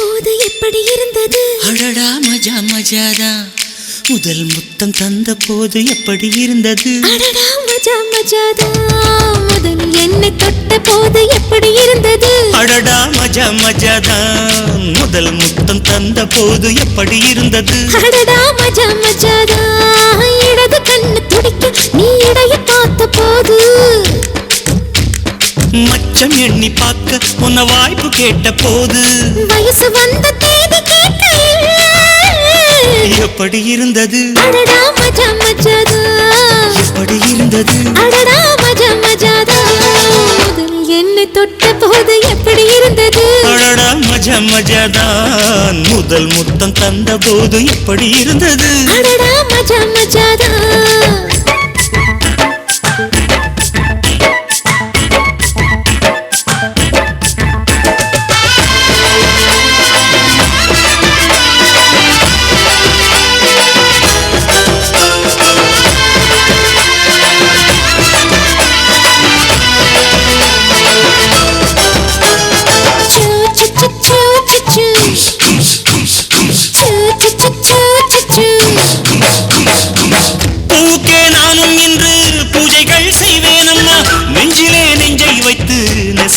அப்போது எப்படி இருந்தது? அழடா மஜா மஜாதான் முதல் முத்தம் தந்த போது எப்படி இருந்தது? அடடா மஜா மஜாதா முதல் என்னை தொட்ட போது எப்படி இருந்தது? அடடா மஜா மஜாதா முதல் முத்தம் தந்த போது எப்படி இருந்தது? அடடா மஜா மஜாதா மச்சம் எண்ணி பார்க்க உன்ன வாய்ப்பு கேட்ட போது வயசு வந்த தேதி எப்படி இருந்தது? எப்படி இருந்தது? என்னை தொட்ட போது எப்படி இருந்தது? அடடா மஜா மஜாதான் முதல் முத்தம் தந்த போது எப்படி இருந்தது? அடடா மஜா மஜாதா.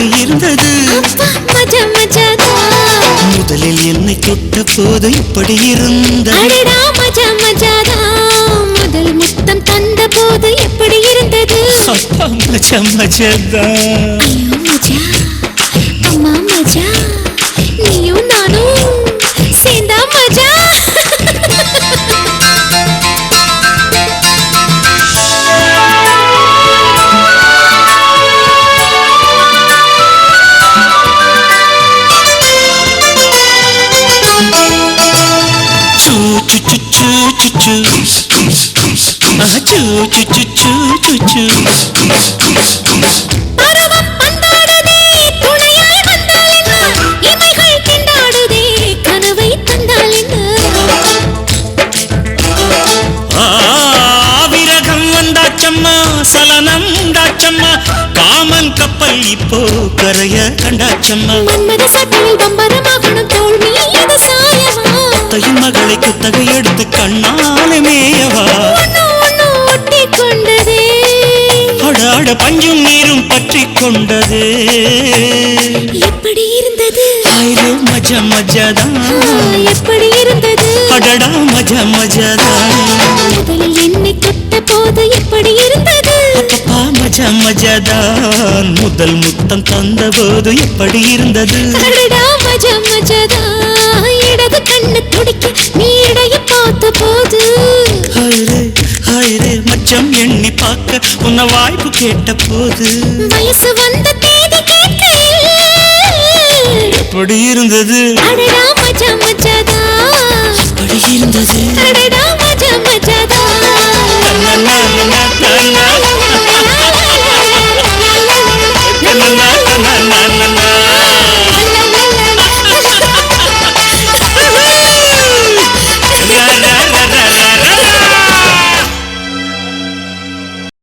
அப்படி இருந்தது. முதலில் என்னை தொட்ட போது இப்படி இருந்த முதல் முத்தம் தந்த போது எப்படி இருந்தது அம்மா மஜா. chu ah chu chu chu chu chu chu பருவம் வந்தாடுதே கப்பல் இப்போ கரைய கண்டாச்சம்மா மன்மத சட்டையில் பம்பரம் அடாட பஞ்சும் நீரும் பற்றி கொண்டது. எப்படி இருந்தது? ஆயிரே மஜ மஜதான். எப்படி இருந்தது? அடடா மஜ மஜதான். முதலில் என்னை தொட்ட போது எப்படி இருந்தது? அப்பா மஜ மஜதான். முதல் முத்தம் தந்த போது எப்படி இருந்தது? அடடா மஜா மஜாதா இடது கண்ணு துடிக்க நீ இடைய பார்த்த போது கொஞ்சம் எண்ணி பார்க்க உன்னை வாய்ப்பு கேட்ட போது வயசு வந்த தேதி எப்படி இருந்தது? அப்படி இருந்தது?